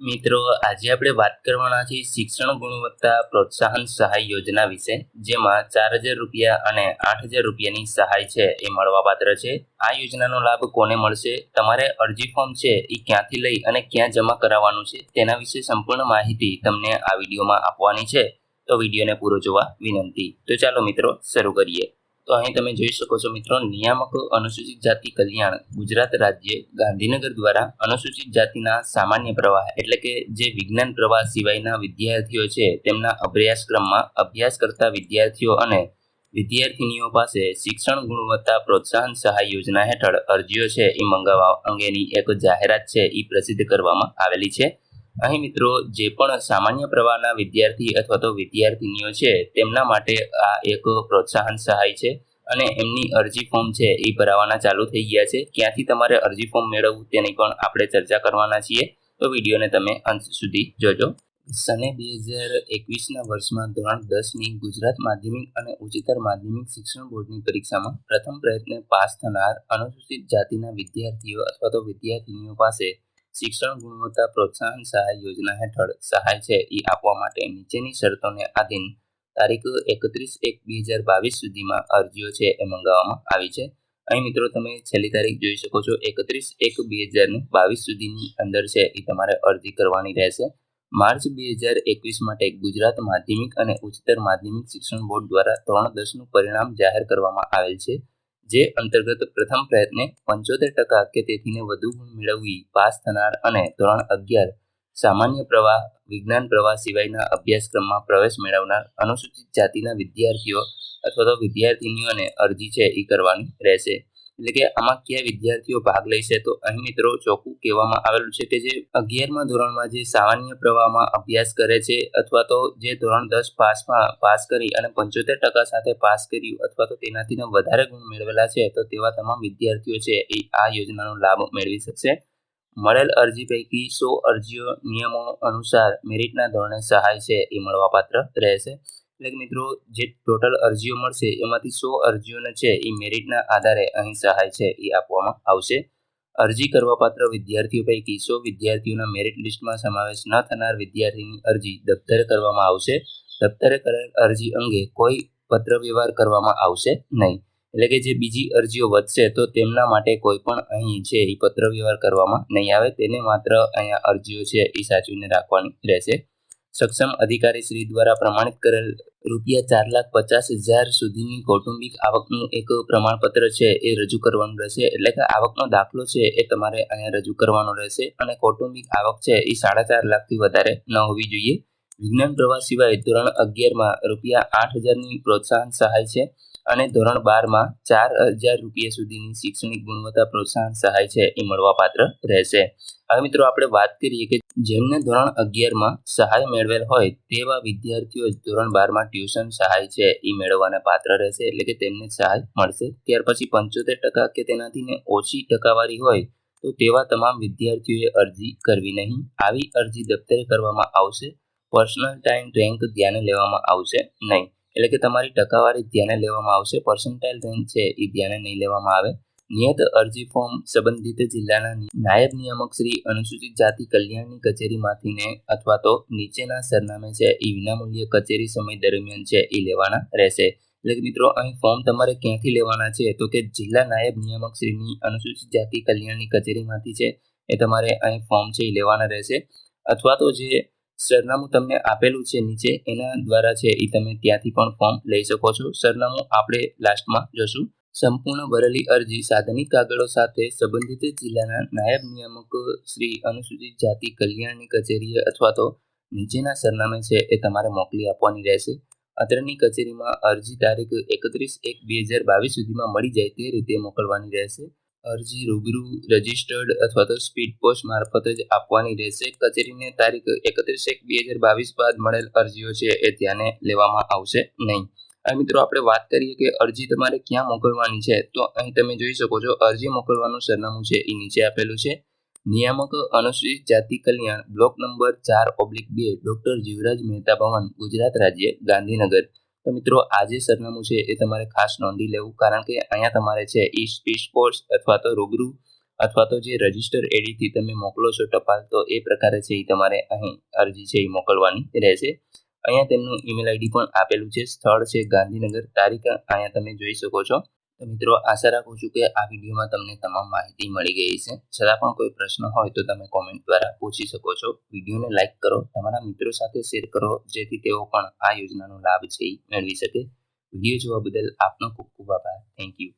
મિત્રો, આજે આપણે વાત કરવાના છીએ શિક્ષણ ગુણવત્તા પ્રોત્સાહન સહાય યોજના વિશે, જેમાં ચાર હજાર રૂપિયા અને આઠ હજાર રૂપિયાની સહાય છે એ મળવાપાત્ર છે. આ યોજનાનો લાભ કોને મળશે, તમારે અરજી ફોર્મ છે એ ક્યાંથી લઈ અને ક્યાં જમા કરાવવાનું છે, તેના વિશે સંપૂર્ણ માહિતી તમને આ વિડીયોમાં આપવાની છે. તો વિડીયોને પૂરો જોવા વિનંતી. તો ચાલો મિત્રો, શરૂ કરીએ. તો અહીં તમે જોઈ શકો છો મિત્રો, નિયામક અનુસૂચિત જાતિ કલ્યાણ ગુજરાત રાજ્ય ગાંધીનગર દ્વારા અનુસૂચિત જાતિના સામાન્ય પ્રવાહ એટલે કે જે વિજ્ઞાન પ્રવાહ સિવાયના વિદ્યાર્થીઓ છે, તેમના અભ્યાસક્રમમાં અભ્યાસ કરતા વિદ્યાર્થીઓ અને વિદ્યાર્થીનીઓ પાસે શિક્ષણ ગુણવત્તા પ્રોત્સાહન સહાય યોજના હેઠળ અરજીઓ છે, એ મંગાવવા અંગેની એક જાહેરાત છે, એ પ્રસિદ્ધ કરવામાં આવેલી છે. અહીં મિત્રો, જે પણ સામાન્ય પ્રવાહના વિદ્યાર્થી અથવા તો વિદ્યાર્થીનીઓ છે, તેમના માટે આ એક પ્રોત્સાહન સહાય છે અને એમની અરજી ફોર્મ છે એ ભરાવાના ચાલુ થઈ ગયા છે. ક્યાંથી તમારે અરજી ફોર્મ મેળવવું તેની પણ આપણે ચર્ચા કરવાના છીએ. તો વિડીયોને તમે અંત સુધી જોજો. સને બે હજાર એકવીસના વર્ષમાં ધોરણ દસની ગુજરાત માધ્યમિક અને ઉચ્ચતર માધ્યમિક શિક્ષણ બોર્ડની પરીક્ષામાં પ્રથમ પ્રયત્ને પાસ થનાર અનુસૂચિત જાતિના વિદ્યાર્થીઓ અથવા તો વિદ્યાર્થીનીઓ પાસે શિક્ષણ ગુણવત્તા પ્રોત્સાહન સહાય યોજના હેઠળ સહાય છે એ આપવા માટે નીચેની શરતોને આધીન તારીખ એકત્રીસ એક બે હજાર બાવીસ સુધીમાં અરજીઓ છે એ મંગાવવામાં આવી છે. અહીં મિત્રો તમે છેલ્લી તારીખ જોઈ શકો છો, એકત્રીસ એક બે હજાર બાવીસ સુધીની અંદર છે એ તમારે અરજી કરવાની રહેશે. માર્ચ બે હજાર એકવીસ માટે ગુજરાત માધ્યમિક અને ઉચ્ચતર માધ્યમિક શિક્ષણ બોર્ડ દ્વારા ત્રણ દસનું પરિણામ જાહેર કરવામાં આવેલ છે. જે અંતર્ગત પ્રથમ પ્રયત્ને પંચોતેર ટકા કે તેથીને વધુ ગુણ મેળવી પાસ થનાર અને ધોરણ અગિયાર સામાન્ય પ્રવાહ, વિજ્ઞાન પ્રવાહ સિવાયના અભ્યાસક્રમમાં પ્રવેશ મેળવનાર અનુસૂચિત જાતિના વિદ્યાર્થીઓ અથવા તો વિદ્યાર્થીનીઓને અરજી છે એ કરવાની રહેશે. એટલે કે આમાં કયા વિદ્યાર્થીઓ ભાગ લેશે તો અહીં મિત્રો ચોખ્ખું કહેવામાં આવેલું છે કે જે અગિયારમા ધોરણમાં જે સામાન્ય પ્રવાહમાં અભ્યાસ કરે છે અથવા તો જે ધોરણ દસ પાસમાં પાસ કરી અને પંચોતેર ટકા સાથે પાસ કર્યું અથવા તો તેનાથી વધારે ગુણ મેળવેલા છે તો તેવા તમામ વિદ્યાર્થીઓ છે એ આ યોજનાનો લાભ મેળવી શકશે. મળેલ અરજી પૈકી સો અરજીઓ નિયમો અનુસાર મેરિટના ધોરણે સહાય છે એ મળવાપાત્ર રહેશે. એટલે કે મિત્રો, જે ટોટલ અરજીઓ મળશે, એમાંથી સો અરજીઓને છે, એ મેરિટના આધારે અહીં સહાય છે, એ આપવામાં આવશે. અરજી કરવાપાત્ર વિદ્યાર્થીઓ પૈકી સો વિદ્યાર્થીઓના મેરિટ લિસ્ટમાં સમાવેશ ન થનાર વિદ્યાર્થીની અરજી દફતરે કરવામાં આવશે. દફતરે કરેલ અરજી અંગે કોઈ પત્ર વ્યવહાર કરવામાં આવશે નહીં. એટલે કે જે બીજી અરજીઓ વધશે, તો તેમના માટે કોઈ પણ અહીં છે, એ પત્ર વ્યવહાર કરવામાં નહીં આવે. તેને માત્ર અહીંયા અરજીઓ છે, એ સાચવીને રાખવાની રહેશે. સક્ષમ અધિકારી શ્રી દ્વારા પ્રમાણિત કરેલ રૂપિયા ચાર લાખ પચાસ હજાર સુધીની કૌટુંબિક આવકનું એક પ્રમાણપત્ર છે, એ રજૂ કરવાનું રહેશે. એટલે કે આવકનો દાખલો છે, એ તમારે અહીંયા રજૂ કરવાનો રહેશે. અને કૌટુંબિક આવક છે, એ સાડા ચાર લાખથી વધારે ન હોવી જોઈએ. વિજ્ઞાન પ્રવાહ સિવાય ધોરણ અગિયારમાં રૂપિયા આઠ હજારની પ્રોત્સાહન સહાય છે. અને ધોરણ બારમાં ચાર હજાર રૂપિયા સુધીની શૈક્ષણિક ગુણવત્તા પ્રોત્સાહન સહાય છે એ મળવાપાત્ર રહેશે. હવે મિત્રો આપણે વાત કરીએ કે જેમને ધોરણ અગિયારમાં સહાય મેળવેલ હોય તેવા વિદ્યાર્થીઓ ધોરણ બારમાં ટ્યુશન સહાય છે એ મેળવવાને પાત્ર રહેશે એટલે કે તેમને સહાય મળશે. ત્યાર પછી પંચોતેર ટકા કે તેનાથી ઓછી ટકાવારી હોય તો તેવા તમામ વિદ્યાર્થીઓએ અરજી કરવી નહીં. આવી અરજી દફતરે કરવામાં આવશે. પર્સનલ ટાઈમ રેન્ક ધ્યાને લેવામાં આવશે નહીં. એટલે કે તમારી ટકાવારી ધ્યાને લેવામાં આવશે પર્સન્ટાઇલ રેન્ક છે એ ધ્યાને નહીં લેવામાં આવે. નિયત અરજી ફોર્મ સંબંધિત જિલ્લાના નાયબ નિયામક શ્રી અનુસૂચિત જાતિ કલ્યાણની કચેરીમાંથીને અથવા તો નીચેના સરનામે છે એ વિનામૂલ્ય કચેરી સમય દરમિયાન છે એ લેવાના રહેશે. એટલે કે મિત્રો, અહીં ફોર્મ તમારે ક્યાંથી લેવાના છે? તો કે જિલ્લા નાયબ નિયામક શ્રીની અનુસૂચિત જાતિ કલ્યાણની કચેરીમાંથી છે એ તમારે અહીં ફોર્મ છે એ લેવાના રહેશે. અથવા તો જે સરનામું તમને આપેલું છે નીચે, એના દ્વારા છે એ તમે ત્યાંથી પણ ફોર્મ લઈ શકો છો. સરનામું આપણે લાસ્ટમાં જોશું. સંપૂર્ણ ભરેલી અરજી સાધનિક કાગળો સાથે સંબંધિત જિલ્લાના નાયબ નિયામક શ્રી અનુસૂચિત જાતિ કલ્યાણની કચેરીએ અથવા તો નીચેના સરનામે છે એ તમારે મોકલી આપવાની રહેશે. અત્રેની કચેરીમાં અરજી તારીખ એકત્રીસ એક બે હજાર બાવીસ સુધીમાં મળી જાય તે રીતે મોકલવાની રહેશે. અરજી રૂબરૂ રજિસ્ટર્ડ અથવા તો સ્પીડ પોસ્ટ મારફત જ આપવાની રહેશે. કચેરીને તારીખ એકત્રીસ એક બે હજાર બાવીસ બાદ મળેલ અરજીઓ છે એ ધ્યાને લેવામાં આવશે નહીં. હવે મિત્રો આપણે વાત કરીએ કે અરજી તમારે ક્યાં મોકલવાની છે, તો અહીં તમે જોઈ શકો છો અરજી મોકલવાનું સરનામું છે એ નીચે આપેલું છે. નિયામક અનુસૂચિત જાતિ કલ્યાણ, બ્લોક નંબર ચાર ઓબ્લિક બે, ડોક્ટર જીવરાજ મહેતા ભવન, ગુજરાત રાજ્ય, ગાંધીનગર. તો મિત્રો આ જે સરનામું છે એ તમારે ખાસ નોંધી લેવું. કારણ કે અહીંયા તમારે છે ઈ સ્પોર્ટ્સ અથવા તો રૂબરૂ અથવા તો જે રજિસ્ટર એડીથી તમે મોકલો છો ટપાલ, તો એ પ્રકારે છે એ તમારે અહીં અરજી છે એ મોકલવાની રહેશે. અહીંયા તેમનું ઈમેલ આઈડી પણ આપેલું છે. સ્થળ છે ગાંધીનગર. તારીખ અહીંયા તમે જોઈ શકો છો. તો મિત્રો આશા રાખું છું કે આ વિડીયોમાં તમને તમામ માહિતી મળી ગઈ છે છતાં પણ કોઈ પ્રશ્ન હોય તો તમે કોમેન્ટ દ્વારા પૂછી શકો છો. વિડીયોને લાઇક કરો, તમારા મિત્રો સાથે શેર કરો, જેથી તેઓ પણ આ યોજનાનો લાભ છે મેળવી શકે. વીડિયો જોવા બદલ આપનો ખૂબ ખૂબ આભાર. Thank you